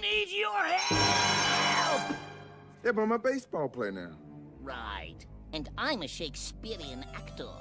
need your help! Yeah, but I'm a baseball player now. Right. And I'm a Shakespearean actor.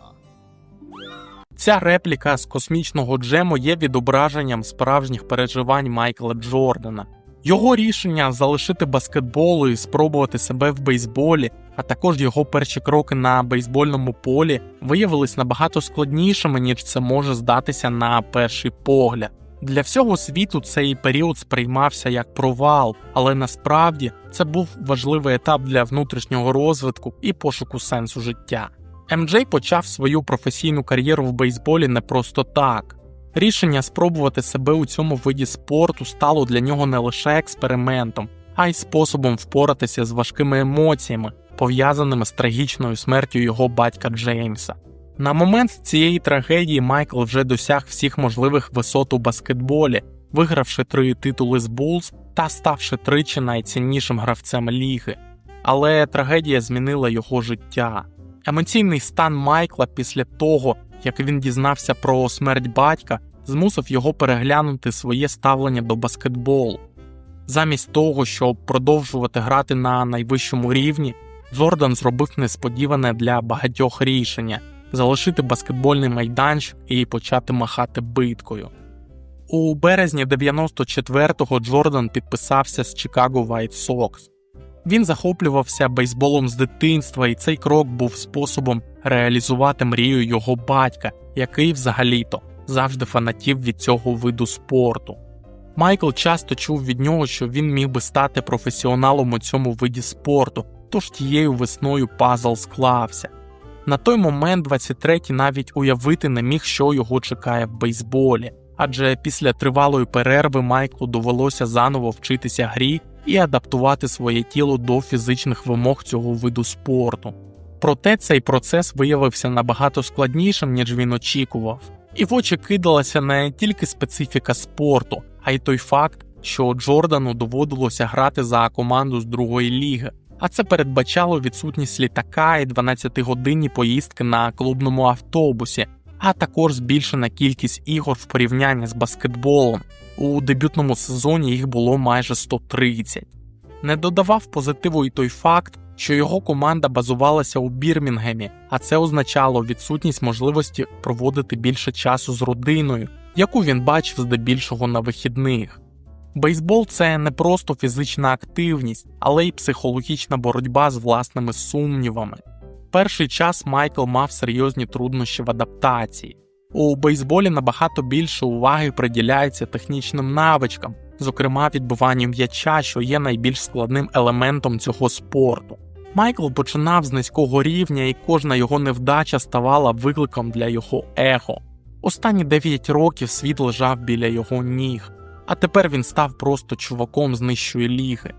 Ця репліка з космічного джему є відображенням справжніх переживань Майкла Джордана. Його рішення залишити баскетбол і спробувати себе в бейсболі, а також його перші кроки на бейсбольному полі виявились набагато складнішими, ніж це може здатися на перший погляд. Для всього світу цей період сприймався як провал, але насправді це був важливий етап для внутрішнього розвитку і пошуку сенсу життя. МД почав свою професійну кар'єру в бейсболі не просто так. Рішення спробувати себе у цьому виді спорту стало для нього не лише експериментом, а й способом впоратися з важкими емоціями, пов'язаними з трагічною смертю його батька Джеймса. На момент цієї трагедії Майкл вже досяг всіх можливих висот у баскетболі, вигравши три титули з Булз та ставши тричі найціннішим гравцем ліги. Але трагедія змінила його життя. Емоційний стан Майкла після того, як він дізнався про смерть батька, змусив його переглянути своє ставлення до баскетболу. Замість того, щоб продовжувати грати на найвищому рівні, Джордан зробив несподіване для багатьох рішення залишити баскетбольний майданчик і почати махати биткою. У березні 94-го Джордан підписався з Chicago White Sox. Він захоплювався бейсболом з дитинства, і цей крок був способом реалізувати мрію його батька, який взагалі-то завжди фанатів від цього виду спорту. Майкл часто чув від нього, що він міг би стати професіоналом у цьому виді спорту, тож тією весною пазл склався. На той момент 23-й навіть уявити не міг, що його чекає в бейсболі, адже після тривалої перерви Майклу довелося заново вчитися грі і адаптувати своє тіло до фізичних вимог цього виду спорту. Проте цей процес виявився набагато складнішим, ніж він очікував, і в очі кидалася не тільки специфіка спорту, а й той факт, що Джордану доводилося грати за команду з другої ліги, а це передбачало відсутність літака і 12-годинні поїздки на клубному автобусі, а також збільшена кількість ігор в порівнянні з баскетболом. У дебютному сезоні їх було майже 130. Не додавав позитиву і той факт, що його команда базувалася у Бірмінгемі, а це означало відсутність можливості проводити більше часу з родиною, яку він бачив здебільшого на вихідних. Бейсбол це не просто фізична активність, але й психологічна боротьба з власними сумнівами. Перший час Майкл мав серйозні труднощі в адаптації. У бейсболі набагато більше уваги приділяється технічним навичкам, зокрема відбиванню м'яча, що є найбільш складним елементом цього спорту. Майкл починав з низького рівня, і кожна його невдача ставала викликом для його его. Останні 9 років світ лежав біля його ніг, а тепер він став просто чуваком з нижчої ліги.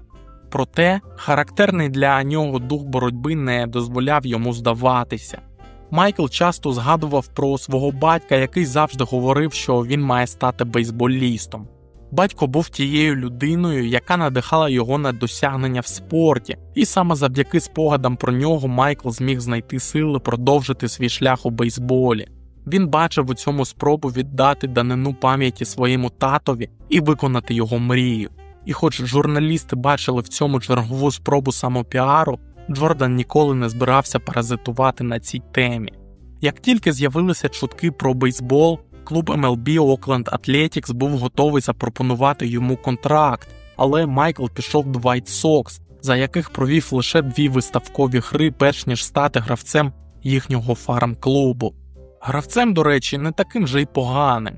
Проте характерний для нього дух боротьби не дозволяв йому здаватися. Майкл часто згадував про свого батька, який завжди говорив, що він має стати бейсболістом. Батько був тією людиною, яка надихала його на досягнення в спорті, і саме завдяки спогадам про нього Майкл зміг знайти сили продовжити свій шлях у бейсболі. Він бачив у цьому спробу віддати данину пам'яті своєму татові і виконати його мрію. І хоч журналісти бачили в цьому чергову спробу самопіару, Джордан ніколи не збирався паразитувати на цій темі. Як тільки з'явилися чутки про бейсбол, клуб MLB Oakland Athletics був готовий запропонувати йому контракт, але Майкл пішов до White Sox, за яких провів лише дві виставкові гри, перш ніж стати гравцем їхнього фарм-клубу. Гравцем, до речі, не таким же й поганим.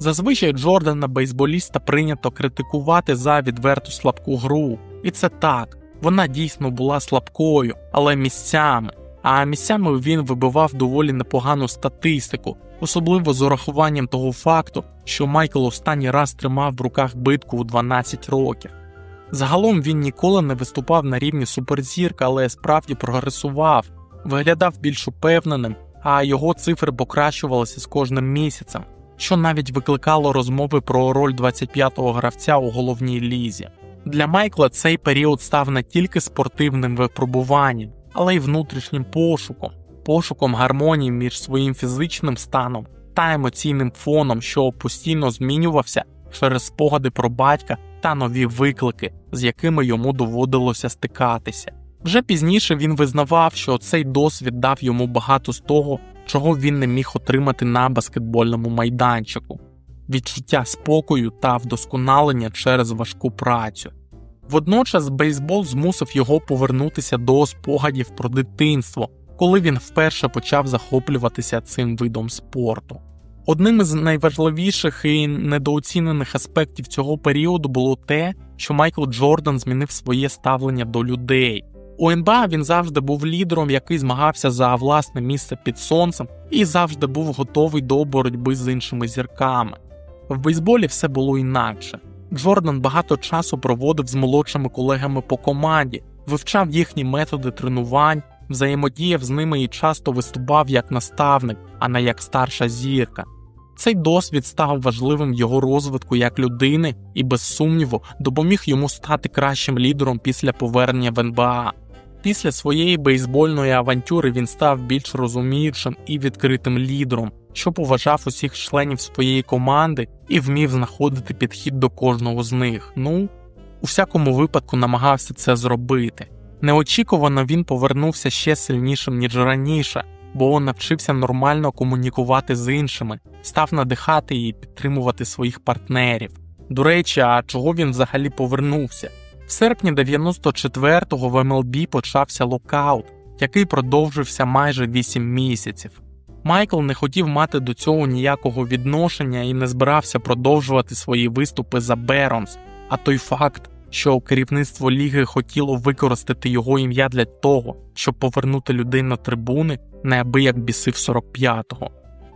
Зазвичай Джордана бейсболіста прийнято критикувати за відверту слабку гру, і це так. Вона дійсно була слабкою, але місцями. А місцями він вибивав доволі непогану статистику, особливо з урахуванням того факту, що Майкл останній раз тримав в руках битку у 12 років. Загалом він ніколи не виступав на рівні суперзірка, але справді прогресував, виглядав більш упевненим, а його цифри покращувалися з кожним місяцем, що навіть викликало розмови про роль 25-го гравця у головній лізі. Для Майкла цей період став не тільки спортивним випробуванням, але й внутрішнім пошуком, пошуком гармонії між своїм фізичним станом та емоційним фоном, що постійно змінювався через спогади про батька та нові виклики, з якими йому доводилося стикатися. Вже пізніше він визнавав, що цей досвід дав йому багато з того, чого він не міг отримати на баскетбольному майданчику відчуття спокою та вдосконалення через важку працю. Водночас бейсбол змусив його повернутися до спогадів про дитинство, коли він вперше почав захоплюватися цим видом спорту. Одним із найважливіших і недооцінених аспектів цього періоду було те, що Майкл Джордан змінив своє ставлення до людей. У НБА він завжди був лідером, який змагався за власне місце під сонцем, і завжди був готовий до боротьби з іншими зірками. В бейсболі все було інакше. Джордан багато часу проводив з молодшими колегами по команді, вивчав їхні методи тренувань, взаємодіяв з ними і часто виступав як наставник, а не як старша зірка. Цей досвід став важливим його розвитку як людини і, без сумніву, допоміг йому стати кращим лідером після повернення в НБА. Після своєї бейсбольної авантюри він став більш розуміючим і відкритим лідером, що поважав усіх членів своєї команди і вмів знаходити підхід до кожного з них. Ну, у всякому випадку намагався це зробити. Неочікувано він повернувся ще сильнішим, ніж раніше, бо навчився нормально комунікувати з іншими, став надихати і підтримувати своїх партнерів. До речі, а чого він взагалі повернувся? В серпні 94-го в МЛБ почався локаут, який продовжився майже 8 місяців. Майкл не хотів мати до цього ніякого відношення і не збирався продовжувати свої виступи за Беронс, а той факт, що керівництво ліги хотіло використати його ім'я для того, щоб повернути людей на трибуни, неабияк бісив 45-го.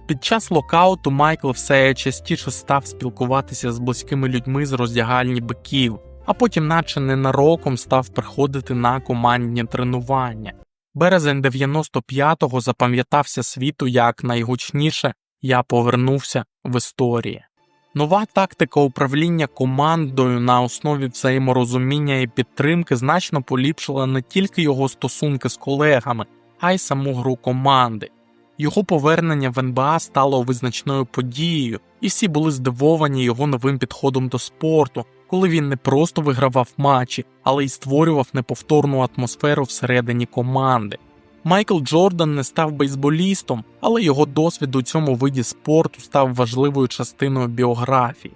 Під час локауту Майкл все частіше став спілкуватися з близькими людьми з роздягальні биків, а потім, наче ненароком, став приходити на командні тренування. Березень 95-го запам'ятався світу як найгучніше я повернувся в історії. Нова тактика управління командою на основі взаєморозуміння і підтримки значно поліпшила не тільки його стосунки з колегами, а й саму гру команди. Його повернення в НБА стало визначною подією, і всі були здивовані його новим підходом до спорту, коли він не просто вигравав матчі, але й створював неповторну атмосферу всередині команди. Майкл Джордан не став бейсболістом, але його досвід у цьому виді спорту став важливою частиною біографії.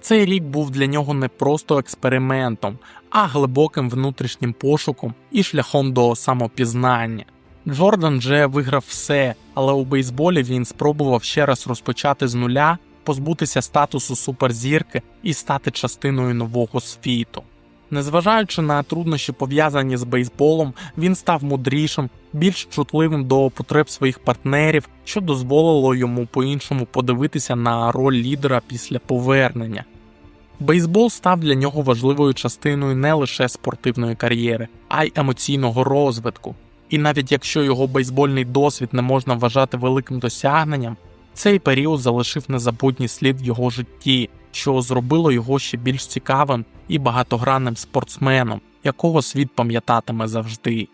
Цей рік був для нього не просто експериментом, а глибоким внутрішнім пошуком і шляхом до самопізнання. Джордан вже виграв все, але у бейсболі він спробував ще раз розпочати з нуля, позбутися статусу суперзірки і стати частиною нового світу. Незважаючи на труднощі пов'язані з бейсболом, він став мудрішим, більш чутливим до потреб своїх партнерів, що дозволило йому по-іншому подивитися на роль лідера після повернення. Бейсбол став для нього важливою частиною не лише спортивної кар'єри, а й емоційного розвитку. І навіть якщо його бейсбольний досвід не можна вважати великим досягненням, цей період залишив незабутній слід в його житті, що зробило його ще більш цікавим і багатогранним спортсменом, якого світ пам'ятатиме завжди.